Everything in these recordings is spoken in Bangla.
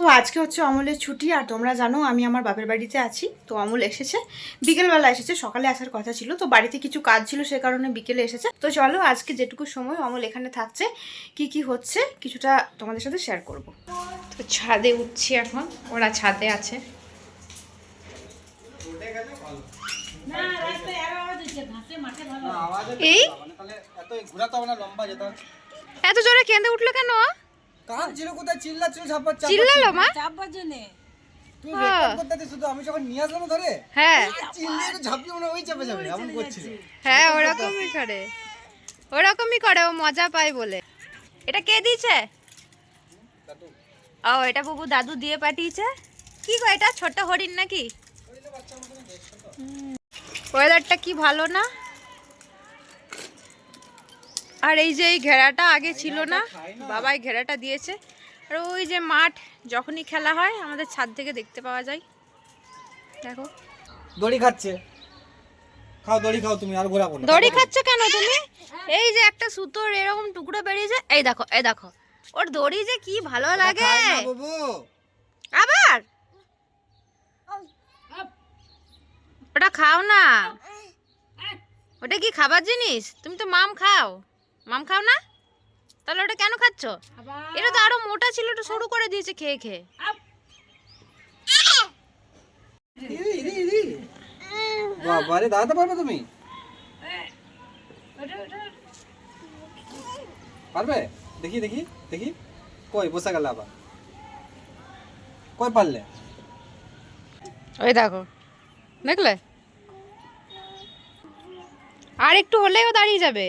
তো আজকে হচ্ছে অমলের ছুটি আর তোমরা জানো আমি আমার বাপের বাড়িতে আছি। তো অমল এসেছে। বিকেলবেলা এসেছে সকালে আসার কথা ছিল। তো বাড়িতে কিছু কাজ ছিল সে কারণে বিকেলে এসেছে। তো চলো আজকে যেটুকু সময় অমল এখানে থাকছে কি কি হচ্ছে কিছুটা তোমাদের সাথে শেয়ার করব। তো ছাদে উঠছি এখন ওরা ছাদে আছে। এই? মানে এত জোরে কেঁদে উঠল কেন? কান ছিল কোথায়? চিল্লা ছিল ঝাপা চিল্লালো মা? তুই রেকর্ড করতে শুধু আমি যখন নিয়ে আসলাম ধরে হ্যাঁ। চিল্লিয়ে তো ঝাঁপিয়ে মনে ওই চাপে যাবে এমন করছিল। হ্যাঁ ওরকমই করে। ওরকমই করে ও মজা পায় বলে। এটা কে দিয়েছে? ও এটা বাবু দাদু দিয়ে পাঠিয়েছে? কি গো এটা? ছোট হরিণ নাকি? ওয়েদারটা কি ভালো না? আর এই যে এই ঘেরাটা আগে ছিল না বাবাই ঘেরাটা দিয়েছে। আর ওই যে মাঠ যখনই খেলা হয় আমাদের ছাদ থেকে দেখতে পাওয়া যায়। দেখো। দড়ি খাচ্ছে। খাও দড়ি খাও তুমি আর ঘোরাবো না। দড়ি খাচ্ছ কেন তুমি? এই যে একটা সুতোর এরকম টুকরো বেরিয়েছে এই দেখো এই দেখো। ওর দড়ি যে কি ভালো লাগে। আবার? ওটা খাও না। ওটা কি খাবার জিনিস? তুমি তো মাম খাও। মাম খাও না? তাহলে ওটা কেন খাচ্ছ? এটা তো আরও মোটা ছিল ওটা সরু করে দিয়েছে খেয়ে খেয়ে। দাঁড়াতে পারবে তুমি? পারবে? দেখি দেখি দেখি। কই বসে গেল আবার। কই পারলে? ওই দেখো। দেখলে? আর একটু হলেও দাঁড়িয়ে যাবে।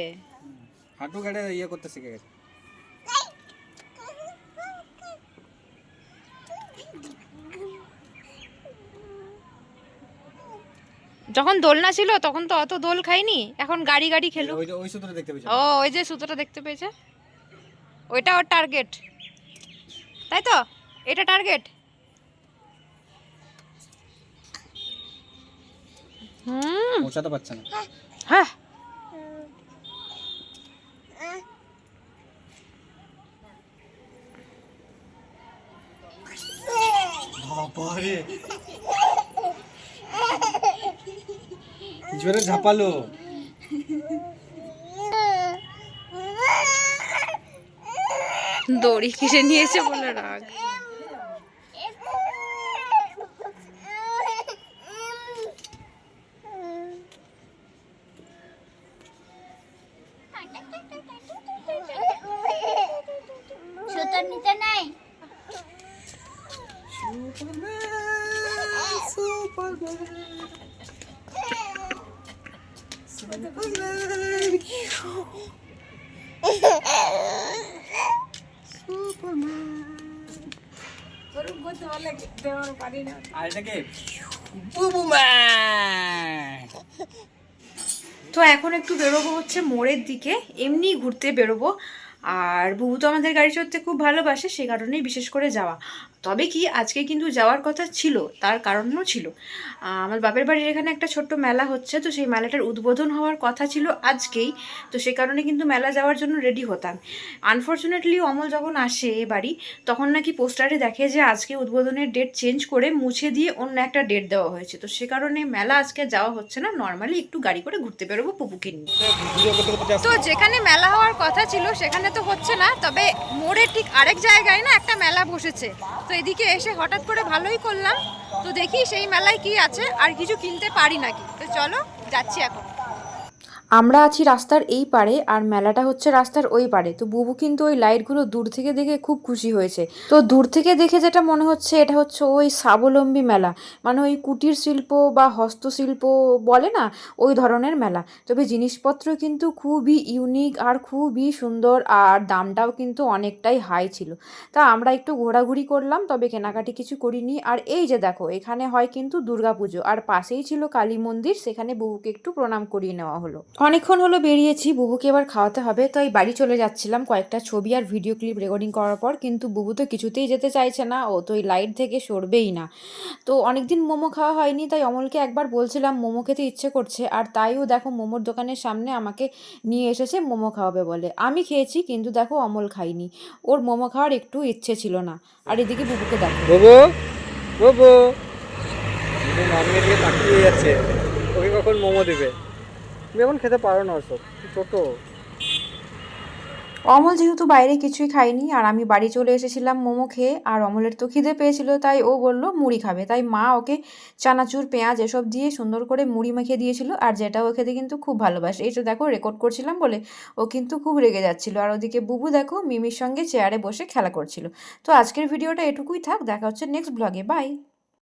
হাঁটু কেটে ইয়ে করতে শিখে গেছে। যখন দোলনা ছিল তখন তো অত দোল খাইনি এখন গাড়ি গাড়ি খেলো ওই সূত্রে দেখতে পেয়েছ? ও ওই যে সুতোটা দেখতে পেয়েছে। ওইটা ওর টার্গেট তাই তো? এটা টার্গেট হুম। পৌঁছাতে পারছে না। হ্যাঁ। বাবা রে জোরে ঝাপালো। দড়ি কিসে নিয়েছে বলে রাগ সুতোর নিতে নাই আর এটাকে বুবু ম্যান তো এখন একটু বেরোবো হচ্ছে মোড়ের দিকে এমনি ঘুরতে বেরোবো। আর বুবু তো আমাদের গাড়ি চড়তে খুব ভালোবাসে সে কারণেই বিশেষ করে যাওয়া। তবে কি আজকে কিন্তু যাওয়ার কথা ছিল তার কারণও ছিল। আমার বাপের বাড়ির এখানে একটা ছোট্ট মেলা হচ্ছে তো সেই মেলাটার উদ্বোধন হওয়ার কথা ছিল আজকেই তো সে কারণে কিন্তু মেলা যাওয়ার জন্য রেডি হতাম। আনফর্চুনেটলি অমল যখন আসে এ বাড়ি তখন নাকি পোস্টারে দেখে যে আজকে উদ্বোধনের ডেট চেঞ্জ করে মুছে দিয়ে অন্য একটা ডেট দেওয়া হয়েছে। তো সে কারণে মেলা আজকে যাওয়া হচ্ছে না নর্মালি একটু গাড়ি করে ঘুরতে বেরোবো পুপুকে নিয়ে। তো যেখানে মেলা হওয়ার কথা ছিল সেখানে তো হচ্ছে না, তবে মোড়ের ঠিক আরেক জায়গায় না একটা মেলা বসেছে। তো এদিকে এসে হঠাৎ করে ভালোই করলাম। তো দেখি সেই মেলায় কি আছে, আর কিছু কিনতে পারি নাকি। তো চলো যাচ্ছি এখন। আমরা আছি রাস্তার এই পারে আর মেলাটা হচ্ছে রাস্তার ওই পারে তো বুবু কিন্তু ওই লাইটগুলো দূর থেকে দেখে খুব খুশি হয়েছে। তো দূর থেকে দেখে যেটা মনে হচ্ছে, এটা হচ্ছে ওই স্বাবলম্বী মেলা। মানে ওই কুটির শিল্প বা হস্তশিল্প বলে না, ওই ধরনের মেলা। তবে জিনিসপত্র কিন্তু খুবই ইউনিক আর খুবই সুন্দর আর দামটাও কিন্তু অনেকটাই হাই ছিল। তা আমরা একটু ঘোরাঘুরি করলাম, তবে কেনাকাটি কিছু করিনি। আর এই যে দেখো, এখানে হয় কিন্তু দুর্গাপুজো। আর পাশেই ছিল কালী মন্দির, সেখানে বুবুকে একটু প্রণাম করিয়ে নেওয়া হলো। অনেকক্ষণ হলো বেরিয়েছি বুবুকে এবার খাওয়াতে হবে তাই বাড়ি চলে যাচ্ছিলাম কয়েকটা ছবি আর ভিডিও ক্লিপ রেকর্ডিং করার পর কিন্তু বুবু তো কিছুতেই যেতে চাইছে না ও তো ওই লাইট থেকে সরবেই না। তো অনেকদিন মোমো খাওয়া হয়নি তাই অমলকে একবার বলছিলাম মোমো খেতে ইচ্ছে করছে আর তাইও দেখো মোমোর দোকানের সামনে আমাকে নিয়ে এসেছে মোমো খাওয়াবে বলে। আমি খেয়েছি কিন্তু দেখো অমল খাইনি ওর মোমো খাওয়ার একটু ইচ্ছে ছিল না। আর এদিকে বুবুকে দেখো। বাবু বাবু। যাচ্ছে ওকে কখন মোমো দেবে? খেতে পারো না অমল যেহেতু বাইরে কিছুই খায়নি, আর আমি বাড়ি চলে এসেছিলাম মোমো খেয়ে, আর অমলের তো খিদে পেয়েছিল, তাই ও বলল মুড়ি খাবে। তাই মা ওকে চানাচুর, পেঁয়াজ এসব দিয়ে সুন্দর করে মুড়ি মেখে দিয়েছিল, আর যেটা ও খেতে কিন্তু খুব ভালোবাসে। এই তো দেখো রেকর্ড করছিলাম বলে ও কিন্তু খুব রেগে যাচ্ছিল। আর ওদিকে বুবু দেখো, মিমির সঙ্গে চেয়ারে বসে খেলা করছিল। তো আজকের ভিডিওটা এটুকুই থাক, দেখা হচ্ছে নেক্সট ব্লগে বাই